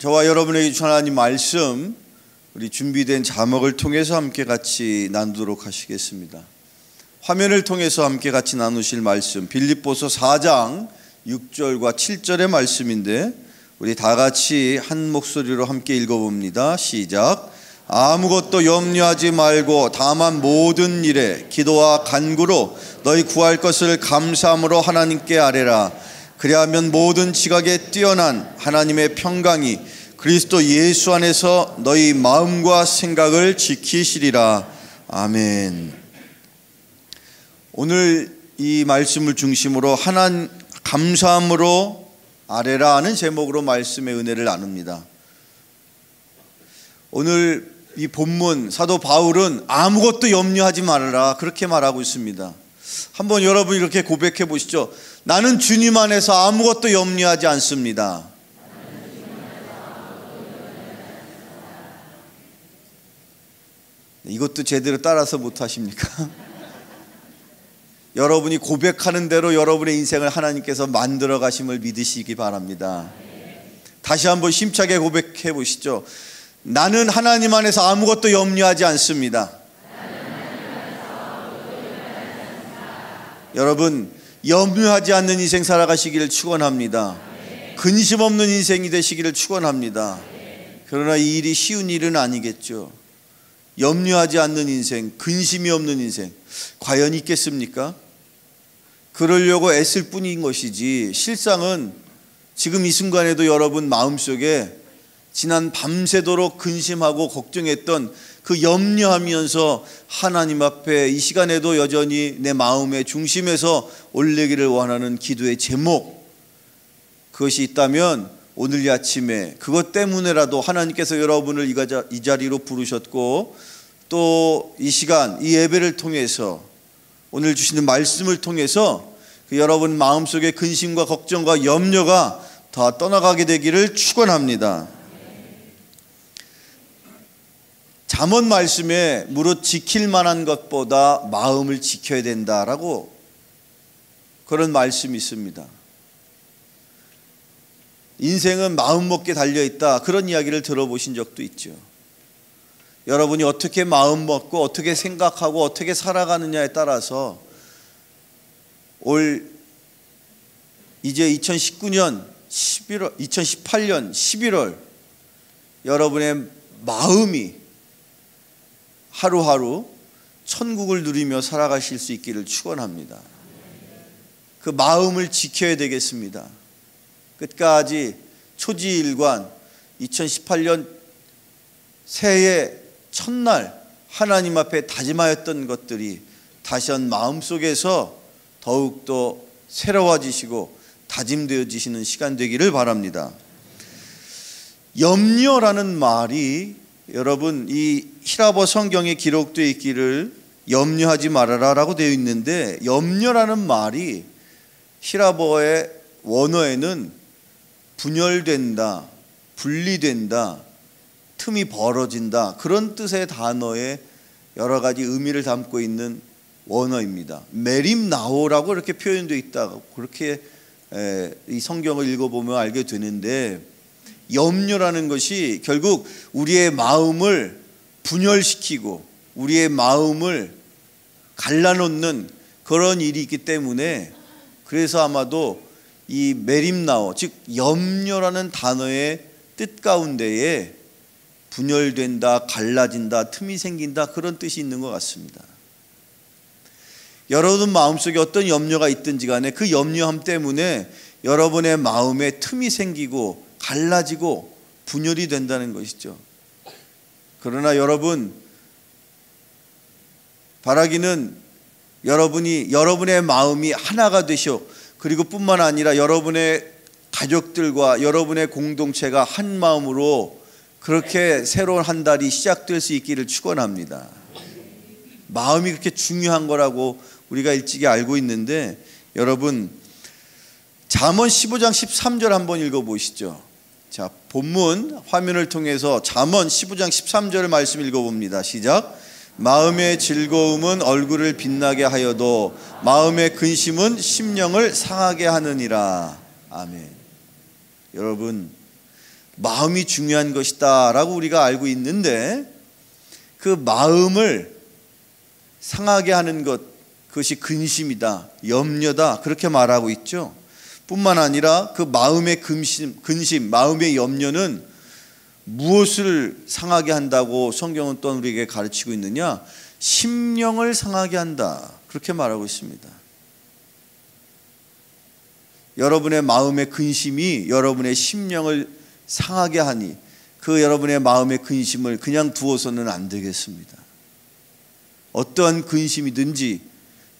저와 여러분에게 주신 하나님 말씀 우리 준비된 자막을 통해서 함께 같이 나누도록 하시겠습니다. 화면을 통해서 함께 같이 나누실 말씀 빌립보서 4장 6절과 7절의 말씀인데 우리 다 같이 한 목소리로 함께 읽어봅니다. 시작. 아무것도 염려하지 말고 다만 모든 일에 기도와 간구로 너희 구할 것을 감사함으로 하나님께 아뢰라. 그리하면 모든 지각에 뛰어난 하나님의 평강이 그리스도 예수 안에서 너희 마음과 생각을 지키시리라. 아멘. 오늘 이 말씀을 중심으로 하나 감사함으로 아래라 하는 제목으로 말씀의 은혜를 나눕니다. 오늘 이 본문 사도 바울은 아무것도 염려하지 말아라 그렇게 말하고 있습니다. 한번 여러분 이렇게 고백해 보시죠. 나는 주님 안에서 아무것도 염려하지 않습니다. 이것도 제대로 따라서 못 하십니까? 여러분이 고백하는 대로 여러분의 인생을 하나님께서 만들어 가심을 믿으시기 바랍니다. 다시 한번 심차게 고백해 보시죠. 나는 하나님 안에서 아무것도 염려하지 않습니다. 여러분 염려하지 않는 인생 살아가시기를 축원합니다. 근심 없는 인생이 되시기를 축원합니다. 그러나 이 일이 쉬운 일은 아니겠죠. 염려하지 않는 인생, 근심이 없는 인생 과연 있겠습니까? 그러려고 애쓸 뿐인 것이지 실상은 지금 이 순간에도 여러분 마음속에 지난 밤새도록 근심하고 걱정했던 그 염려하면서 하나님 앞에 이 시간에도 여전히 내 마음의 중심에서 올리기를 원하는 기도의 제목 그것이 있다면 오늘 이 아침에 그것 때문에라도 하나님께서 여러분을 이 자리로 부르셨고 또 이 시간 이 예배를 통해서 오늘 주시는 말씀을 통해서 그 여러분 마음속의 근심과 걱정과 염려가 다 떠나가게 되기를 축원합니다. 잠언 말씀에 무릇 지킬 만한 것보다 마음을 지켜야 된다라고 그런 말씀이 있습니다. 인생은 마음 먹게 달려 있다. 그런 이야기를 들어보신 적도 있죠. 여러분이 어떻게 마음 먹고 어떻게 생각하고 어떻게 살아가느냐에 따라서 올 이제 2019년 11월 2018년 11월 여러분의 마음이 하루하루 천국을 누리며 살아가실 수 있기를 축원합니다. 그 마음을 지켜야 되겠습니다. 끝까지 초지일관 2018년 새해 첫날 하나님 앞에 다짐하였던 것들이 다시 한 마음속에서 더욱더 새로워지시고 다짐되어지시는 시간 되기를 바랍니다. 염려라는 말이 여러분 이 히라버 성경에 기록되어 있기를 염려하지 말아라라고 되어 있는데 염려라는 말이 히라버의 원어에는 분열된다, 분리된다, 틈이 벌어진다 그런 뜻의 단어에 여러 가지 의미를 담고 있는 원어입니다. 메림 나오라고 이렇게 표현되어 있다고 그렇게 이 성경을 읽어보면 알게 되는데 염려라는 것이 결국 우리의 마음을 분열시키고 우리의 마음을 갈라놓는 그런 일이 있기 때문에 그래서 아마도 이 메림나오 즉 염려라는 단어의 뜻 가운데에 분열된다, 갈라진다, 틈이 생긴다 그런 뜻이 있는 것 같습니다. 여러분 마음속에 어떤 염려가 있든지 간에 그 염려함 때문에 여러분의 마음에 틈이 생기고 갈라지고 분열이 된다는 것이죠. 그러나 여러분 바라기는 여러분이 여러분의 마음이 하나가 되셔 그리고 뿐만 아니라 여러분의 가족들과 여러분의 공동체가 한 마음으로 그렇게 새로운 한 달이 시작될 수 있기를 축원합니다. 마음이 그렇게 중요한 거라고 우리가 일찍이 알고 있는데 여러분 잠언 15장 13절 한번 읽어 보시죠. 자, 본문 화면을 통해서 잠언 15장 13절 말씀 읽어 봅니다. 시작. 마음의 즐거움은 얼굴을 빛나게 하여도 마음의 근심은 심령을 상하게 하느니라. 아멘. 여러분, 마음이 중요한 것이다라고 우리가 알고 있는데 그 마음을 상하게 하는 것 그것이 근심이다, 염려다 그렇게 말하고 있죠. 뿐만 아니라 그 마음의 근심, 근심, 마음의 염려는 무엇을 상하게 한다고 성경은 또 우리에게 가르치고 있느냐? 심령을 상하게 한다. 그렇게 말하고 있습니다. 여러분의 마음의 근심이 여러분의 심령을 상하게 하니 그 여러분의 마음의 근심을 그냥 두어서는 안 되겠습니다. 어떠한 근심이든지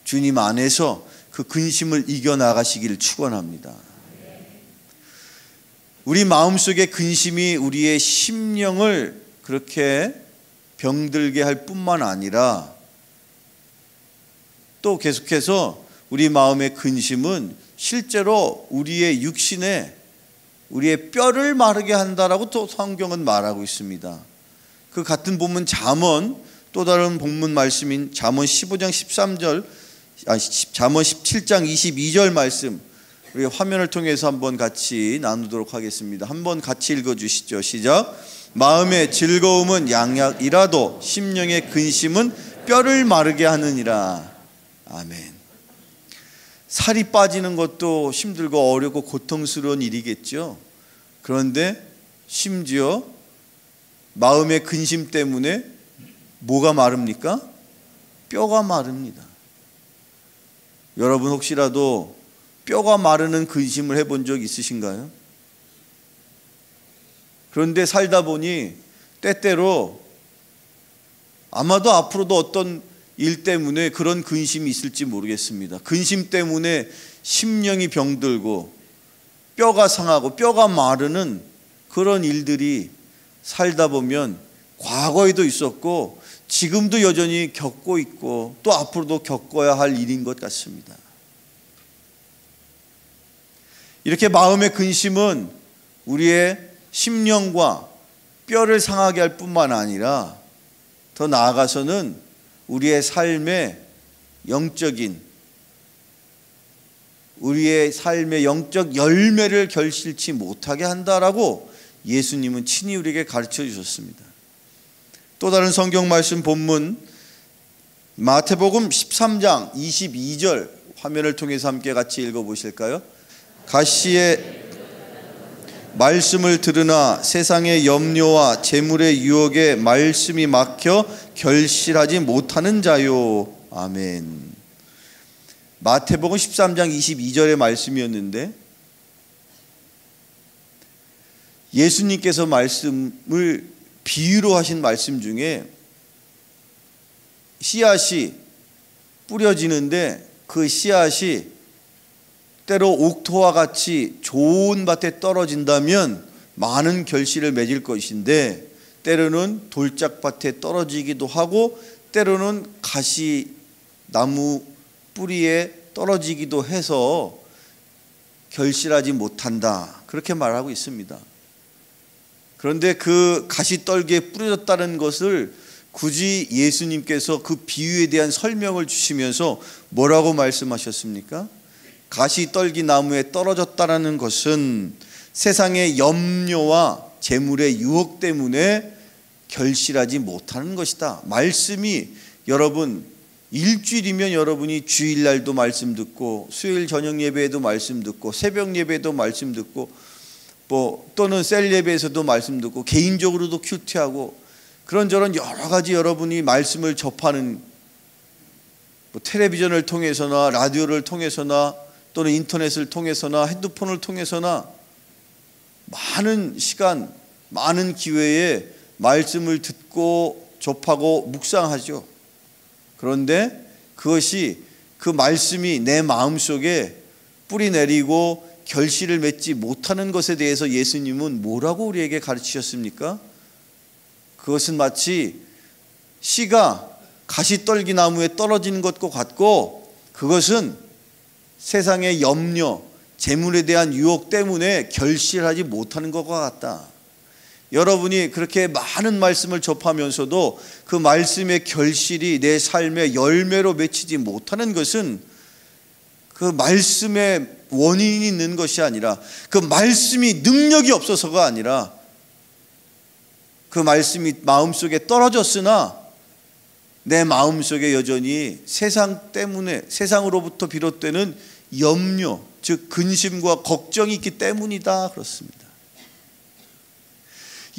주님 안에서 그 근심을 이겨 나가시기를 축원합니다. 우리 마음속의 근심이 우리의 심령을 그렇게 병들게 할 뿐만 아니라 또 계속해서 우리 마음의 근심은 실제로 우리의 육신에 우리의 뼈를 마르게 한다라고 또 성경은 말하고 있습니다. 그 같은 본문 잠언 또 다른 본문 말씀인 잠언 15장 13절 아, 잠언 17장 22절 말씀 우리 화면을 통해서 한번 같이 나누도록 하겠습니다. 한번 같이 읽어 주시죠. 시작. 마음의 즐거움은 양약이라도 심령의 근심은 뼈를 마르게 하느니라. 아멘. 살이 빠지는 것도 힘들고 어렵고 고통스러운 일이겠죠. 그런데 심지어 마음의 근심 때문에 뭐가 마릅니까? 뼈가 마릅니다. 여러분 혹시라도 뼈가 마르는 근심을 해본 적 있으신가요? 그런데 살다 보니 때때로 아마도 앞으로도 어떤 일 때문에 그런 근심이 있을지 모르겠습니다. 근심 때문에 심령이 병들고 뼈가 상하고 뼈가 마르는 그런 일들이 살다 보면 과거에도 있었고 지금도 여전히 겪고 있고 또 앞으로도 겪어야 할 일인 것 같습니다. 이렇게 마음의 근심은 우리의 심령과 뼈를 상하게 할 뿐만 아니라 더 나아가서는 우리의 삶의 영적인 우리의 삶의 영적 열매를 결실치 못하게 한다라고 예수님은 친히 우리에게 가르쳐 주셨습니다. 또 다른 성경 말씀 본문 마태복음 13장 22절 화면을 통해서 함께 같이 읽어 보실까요? 가시의 말씀을 들으나 세상의 염려와 재물의 유혹에 말씀이 막혀 결실하지 못하는 자요. 아멘. 마태복음 13장 22절의 말씀이었는데 예수님께서 말씀을 비유로 하신 말씀 중에 씨앗이 뿌려지는데 그 씨앗이 때로 옥토와 같이 좋은 밭에 떨어진다면 많은 결실을 맺을 것인데 때로는 돌짝밭에 떨어지기도 하고 때로는 가시 나무 뿌리에 떨어지기도 해서 결실하지 못한다. 그렇게 말하고 있습니다. 그런데 그 가시 떨기에 뿌려졌다는 것을 굳이 예수님께서 그 비유에 대한 설명을 주시면서 뭐라고 말씀하셨습니까? 가시 떨기 나무에 떨어졌다라는 것은 세상의 염려와 재물의 유혹 때문에 결실하지 못하는 것이다. 말씀이 여러분 일주일이면 여러분이 주일날도 말씀 듣고 수요일 저녁 예배에도 말씀 듣고 새벽 예배에도 말씀 듣고 뭐 또는 셀 예배에서도 말씀 듣고 개인적으로도 큐티하고 그런저런 여러 가지 여러분이 말씀을 접하는 뭐 텔레비전을 통해서나 라디오를 통해서나 또는 인터넷을 통해서나 핸드폰을 통해서나 많은 시간, 많은 기회에 말씀을 듣고 접하고 묵상하죠. 그런데 그것이 그 말씀이 내 마음 속에 뿌리 내리고 결실을 맺지 못하는 것에 대해서 예수님은 뭐라고 우리에게 가르치셨습니까? 그것은 마치 씨가 가시떨기 나무에 떨어지는 것과 같고 그것은 세상의 염려, 재물에 대한 유혹 때문에 결실하지 못하는 것과 같다. 여러분이 그렇게 많은 말씀을 접하면서도 그 말씀의 결실이 내 삶의 열매로 맺히지 못하는 것은 그 말씀의 원인이 있는 것이 아니라 그 말씀이 능력이 없어서가 아니라 그 말씀이 마음속에 떨어졌으나 내 마음속에 여전히 세상 때문에 세상으로부터 비롯되는 염려, 즉 근심과 걱정이 있기 때문이다 그렇습니다.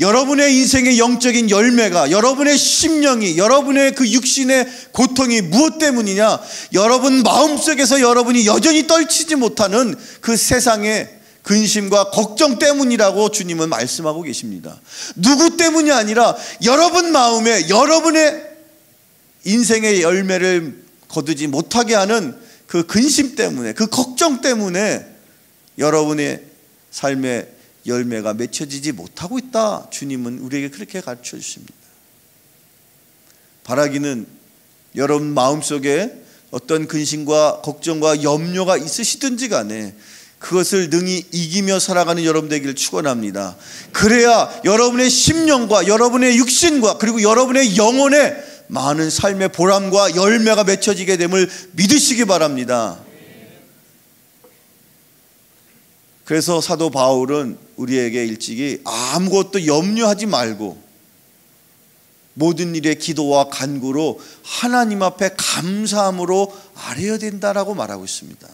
여러분의 인생의 영적인 열매가 여러분의 심령이 여러분의 그 육신의 고통이 무엇 때문이냐? 여러분 마음속에서 여러분이 여전히 떨치지 못하는 그 세상의 근심과 걱정 때문이라고 주님은 말씀하고 계십니다. 누구 때문이 아니라 여러분 마음에 여러분의 인생의 열매를 거두지 못하게 하는 그 근심 때문에 그 걱정 때문에 여러분의 삶의 열매가 맺혀지지 못하고 있다. 주님은 우리에게 그렇게 가르쳐 주십니다. 바라기는 여러분 마음속에 어떤 근심과 걱정과 염려가 있으시든지 간에 그것을 능히 이기며 살아가는 여러분 되기를 축원합니다. 그래야 여러분의 심령과 여러분의 육신과 그리고 여러분의 영혼에 많은 삶의 보람과 열매가 맺혀지게 됨을 믿으시기 바랍니다. 그래서 사도 바울은 우리에게 일찍이 아무것도 염려하지 말고 모든 일에 기도와 간구로 하나님 앞에 감사함으로 아뢰어야 된다라고 말하고 있습니다.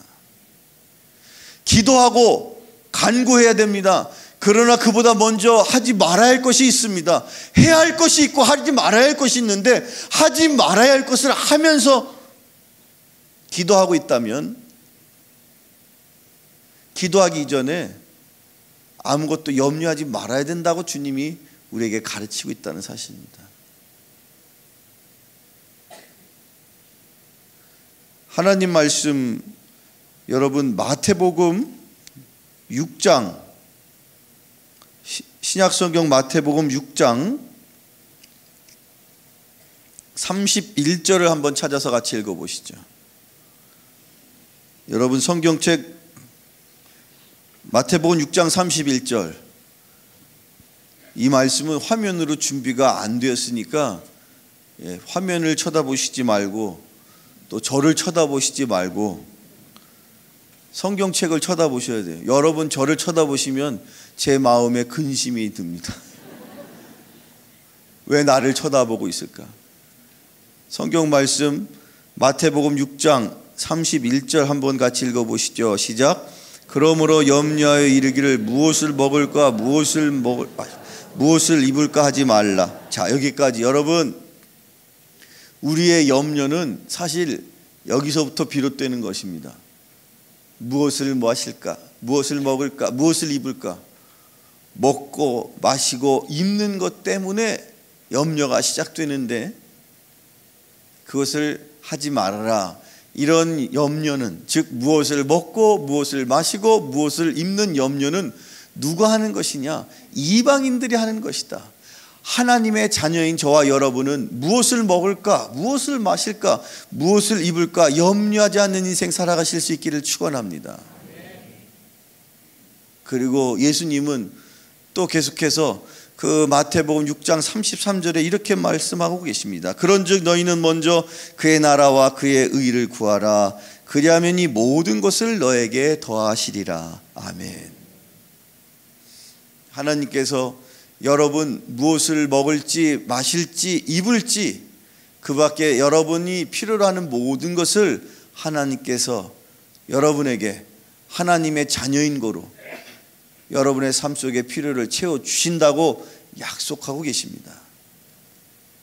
기도하고 간구해야 됩니다. 그러나 그보다 먼저 하지 말아야 할 것이 있습니다. 해야 할 것이 있고 하지 말아야 할 것이 있는데 하지 말아야 할 것을 하면서 기도하고 있다면 기도하기 이전에 아무것도 염려하지 말아야 된다고 주님이 우리에게 가르치고 있다는 사실입니다. 하나님 말씀 여러분 마태복음 6장 신약성경 마태복음 6장 31절을 한번 찾아서 같이 읽어 보시죠. 여러분 성경책 마태복음 6장 31절 이 말씀은 화면으로 준비가 안 되었으니까 예, 화면을 쳐다보시지 말고 또 저를 쳐다보시지 말고 성경책을 쳐다보셔야 돼요. 여러분 저를 쳐다보시면 제 마음에 근심이 듭니다. 왜 나를 쳐다보고 있을까? 성경 말씀 마태복음 6장 31절 한번 같이 읽어 보시죠. 시작. 그러므로 염려하여 이르기를 무엇을 먹을까 무엇을 먹을 아, 무엇을 입을까 하지 말라. 자, 여기까지 여러분 우리의 염려는 사실 여기서부터 비롯되는 것입니다. 무엇을 마실까? 무엇을 먹을까? 무엇을 입을까? 먹고 마시고 입는 것 때문에 염려가 시작되는데 그것을 하지 말아라. 이런 염려는 즉 무엇을 먹고 무엇을 마시고 무엇을 입는 염려는 누가 하는 것이냐? 이방인들이 하는 것이다. 하나님의 자녀인 저와 여러분은 무엇을 먹을까, 무엇을 마실까, 무엇을 입을까 염려하지 않는 인생 살아가실 수 있기를 축원합니다. 그리고 예수님은 또 계속해서 그 마태복음 6장 33절에 이렇게 말씀하고 계십니다. 그런즉 너희는 먼저 그의 나라와 그의 의를 구하라. 그리하면 이 모든 것을 너에게 더하시리라. 아멘. 하나님께서 여러분 무엇을 먹을지 마실지 입을지 그 밖에 여러분이 필요로 하는 모든 것을 하나님께서 여러분에게 하나님의 자녀인 거로 여러분의 삶 속에 필요를 채워 주신다고 약속하고 계십니다.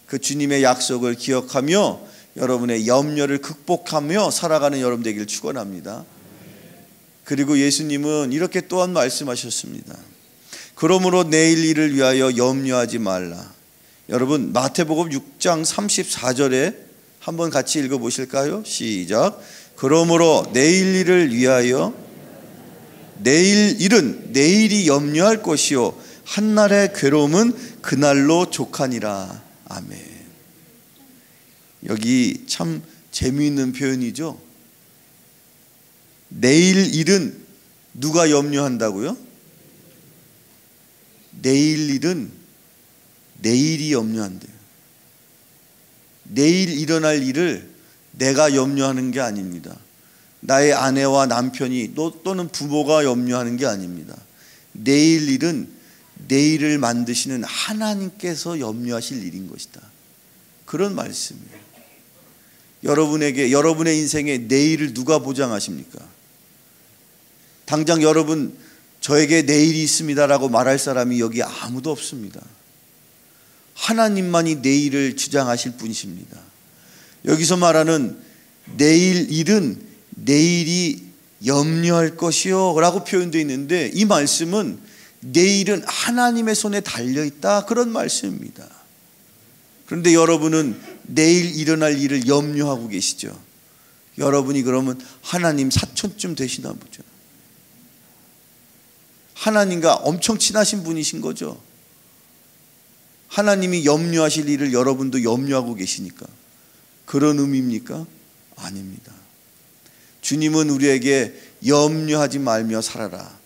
그 주님의 약속을 기억하며 여러분의 염려를 극복하며 살아가는 여러분 되기를 축원합니다. 그리고 예수님은 이렇게 또한 말씀하셨습니다. 그러므로 내일 일을 위하여 염려하지 말라. 여러분 마태복음 6장 34절에 한번 같이 읽어 보실까요? 시작. 그러므로 내일 일을 위하여 내일 일은 내일이 염려할 것이요 한날의 괴로움은 그날로 족하니라. 아멘. 여기 참 재미있는 표현이죠. 내일 일은 누가 염려한다고요? 내일 일은 내일이 염려한대요. 내일 일어날 일을 내가 염려하는 게 아닙니다. 나의 아내와 남편이 또는 부모가 염려하는 게 아닙니다. 내일 일은 내일을 만드시는 하나님께서 염려하실 일인 것이다. 그런 말씀이에요. 여러분에게 여러분의 인생의 내일을 누가 보장하십니까? 당장 여러분 저에게 내일이 있습니다라고 말할 사람이 여기 아무도 없습니다. 하나님만이 내일을 주장하실 분이십니다. 여기서 말하는 내일 일은 내일이 염려할 것이요 라고 표현되어 있는데 이 말씀은 내일은 하나님의 손에 달려 있다 그런 말씀입니다. 그런데 여러분은 내일 일어날 일을 염려하고 계시죠. 여러분이 그러면 하나님 사촌쯤 되시나 보죠. 하나님과 엄청 친하신 분이신 거죠. 하나님이 염려하실 일을 여러분도 염려하고 계시니까 그런 의미입니까? 아닙니다. 주님은 우리에게 염려하지 말며 살아라.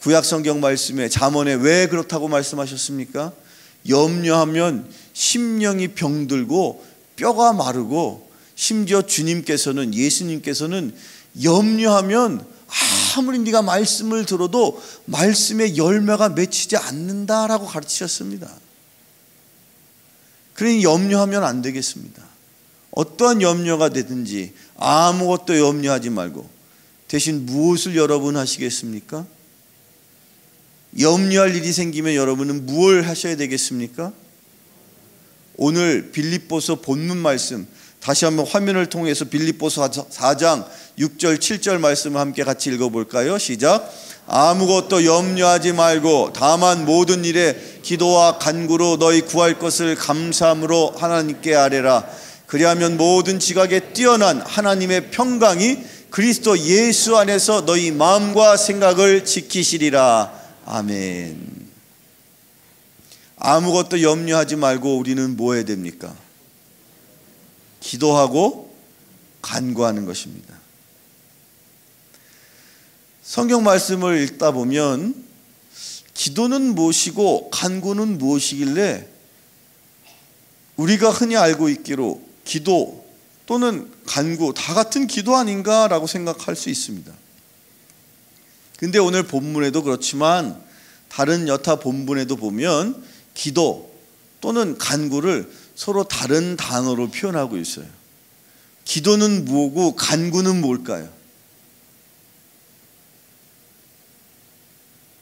구약 성경 말씀에 잠언에 왜 그렇다고 말씀하셨습니까? 염려하면 심령이 병들고 뼈가 마르고 심지어 주님께서는 예수님께서는 염려하면 아무리 네가 말씀을 들어도 말씀의 열매가 맺히지 않는다라고 가르치셨습니다. 그러니 염려하면 안 되겠습니다. 어떠한 염려가 되든지 아무것도 염려하지 말고 대신 무엇을 여러분 하시겠습니까? 염려할 일이 생기면 여러분은 무엇을 하셔야 되겠습니까? 오늘 빌립보서 본문 말씀 다시 한번 화면을 통해서 빌립보서 4장 6절 7절 말씀을 함께 같이 읽어 볼까요? 시작. 아무것도 염려하지 말고 다만 모든 일에 기도와 간구로 너희 구할 것을 감사함으로 하나님께 아뢰라. 그리하면 모든 지각에 뛰어난 하나님의 평강이 그리스도 예수 안에서 너희 마음과 생각을 지키시리라. 아멘. 아무것도 염려하지 말고 우리는 뭐 해야 됩니까? 기도하고 간구하는 것입니다. 성경 말씀을 읽다 보면 기도는 무엇이고 간구는 무엇이길래 우리가 흔히 알고 있기로 기도 또는 간구 다 같은 기도 아닌가라고 생각할 수 있습니다. 근데 오늘 본문에도 그렇지만 다른 여타 본문에도 보면 기도 또는 간구를 서로 다른 단어로 표현하고 있어요. 기도는 뭐고 간구는 뭘까요?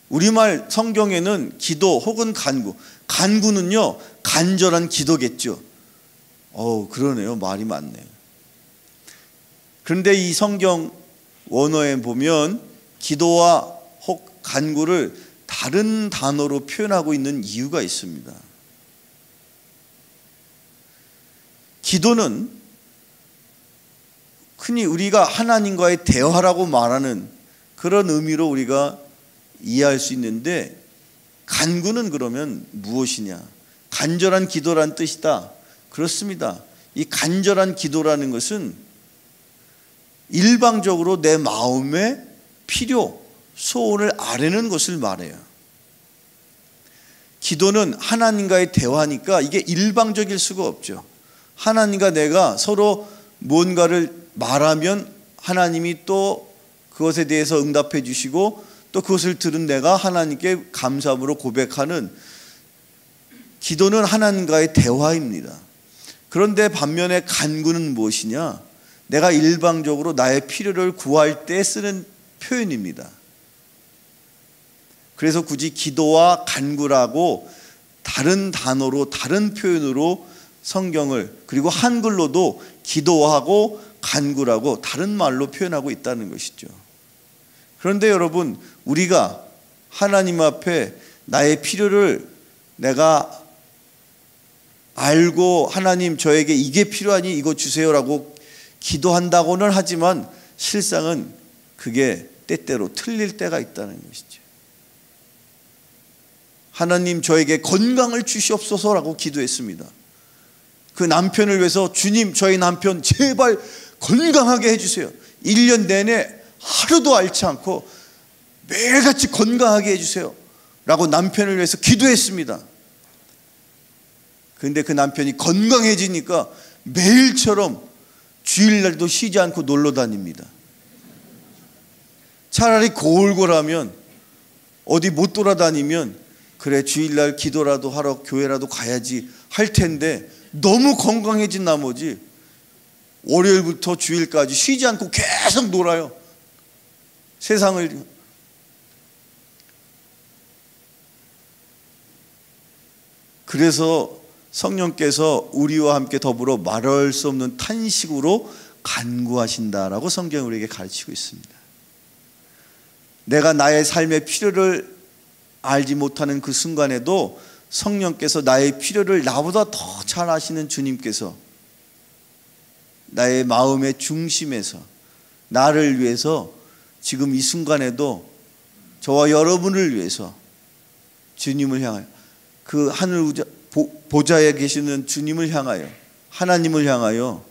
우리말 성경에는 기도 혹은 간구, 간구는요 간절한 기도겠죠. 어, 그러네요. 말이 많네요. 그런데 이 성경 원어에 보면 기도와 혹 간구를 다른 단어로 표현하고 있는 이유가 있습니다. 기도는 흔히 우리가 하나님과의 대화라고 말하는 그런 의미로 우리가 이해할 수 있는데 간구는 그러면 무엇이냐? 간절한 기도란 뜻이다. 그렇습니다. 이 간절한 기도라는 것은 일방적으로 내 마음의 필요, 소원을 아뢰는 것을 말해요. 기도는 하나님과의 대화니까 이게 일방적일 수가 없죠. 하나님과 내가 서로 뭔가를 말하면 하나님이 또 그것에 대해서 응답해 주시고 또 그것을 들은 내가 하나님께 감사함으로 고백하는 기도는 하나님과의 대화입니다. 그런데 반면에 간구는 무엇이냐? 내가 일방적으로 나의 필요를 구할 때 쓰는 표현입니다. 그래서 굳이 기도와 간구라고 다른 단어로 다른 표현으로 성경을 그리고 한글로도 기도하고 간구라고 다른 말로 표현하고 있다는 것이죠. 그런데 여러분 우리가 하나님 앞에 나의 필요를 내가 알고 하나님 저에게 이게 필요하니 이거 주세요라고 기도한다고는 하지만 실상은 그게 때때로 틀릴 때가 있다는 것이죠. 하나님 저에게 건강을 주시옵소서라고 기도했습니다. 그 남편을 위해서 주님 저희 남편 제발 건강하게 해주세요. 1년 내내 하루도 앓지 않고 매일같이 건강하게 해주세요. 라고 남편을 위해서 기도했습니다. 근데 그 남편이 건강해지니까 매일처럼 주일날도 쉬지 않고 놀러 다닙니다. 차라리 골골하면 어디 못 돌아다니면 그래 주일날 기도라도 하러 교회라도 가야지 할 텐데 너무 건강해진 나머지 월요일부터 주일까지 쉬지 않고 계속 놀아요. 세상을 그래서 성령께서 우리와 함께 더불어 말할 수 없는 탄식으로 간구하신다라고 성경이 우리에게 가르치고 있습니다. 내가 나의 삶의 필요를 알지 못하는 그 순간에도 성령께서 나의 필요를 나보다 더 잘 아시는 주님께서 나의 마음의 중심에서 나를 위해서 지금 이 순간에도 저와 여러분을 위해서 주님을 향하여 그 하늘 보좌에 계시는 주님을 향하여 하나님을 향하여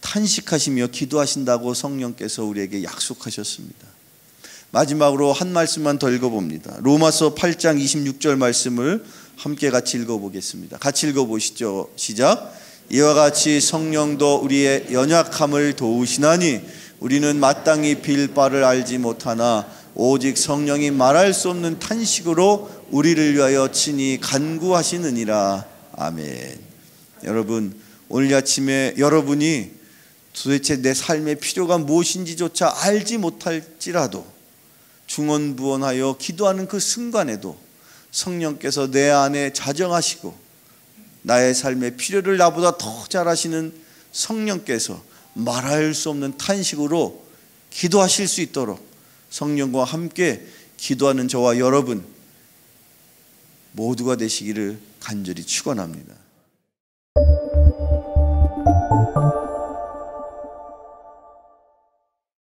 탄식하시며 기도하신다고 성령께서 우리에게 약속하셨습니다. 마지막으로 한 말씀만 더 읽어봅니다. 로마서 8장 26절 말씀을 함께 같이 읽어보겠습니다. 같이 읽어보시죠. 시작. 이와 같이 성령도 우리의 연약함을 도우시나니 우리는 마땅히 빌 바를 알지 못하나 오직 성령이 말할 수 없는 탄식으로 우리를 위하여 친히 간구하시느니라. 아멘. 여러분, 오늘 아침에 여러분이 도대체 내 삶의 필요가 무엇인지조차 알지 못할지라도 중언부언하여 기도하는 그 순간에도 성령께서 내 안에 자정하시고 나의 삶의 필요를 나보다 더 잘하시는 성령께서 말할 수 없는 탄식으로 기도하실 수 있도록 성령과 함께 기도하는 저와 여러분 모두가 되시기를 간절히 축원합니다.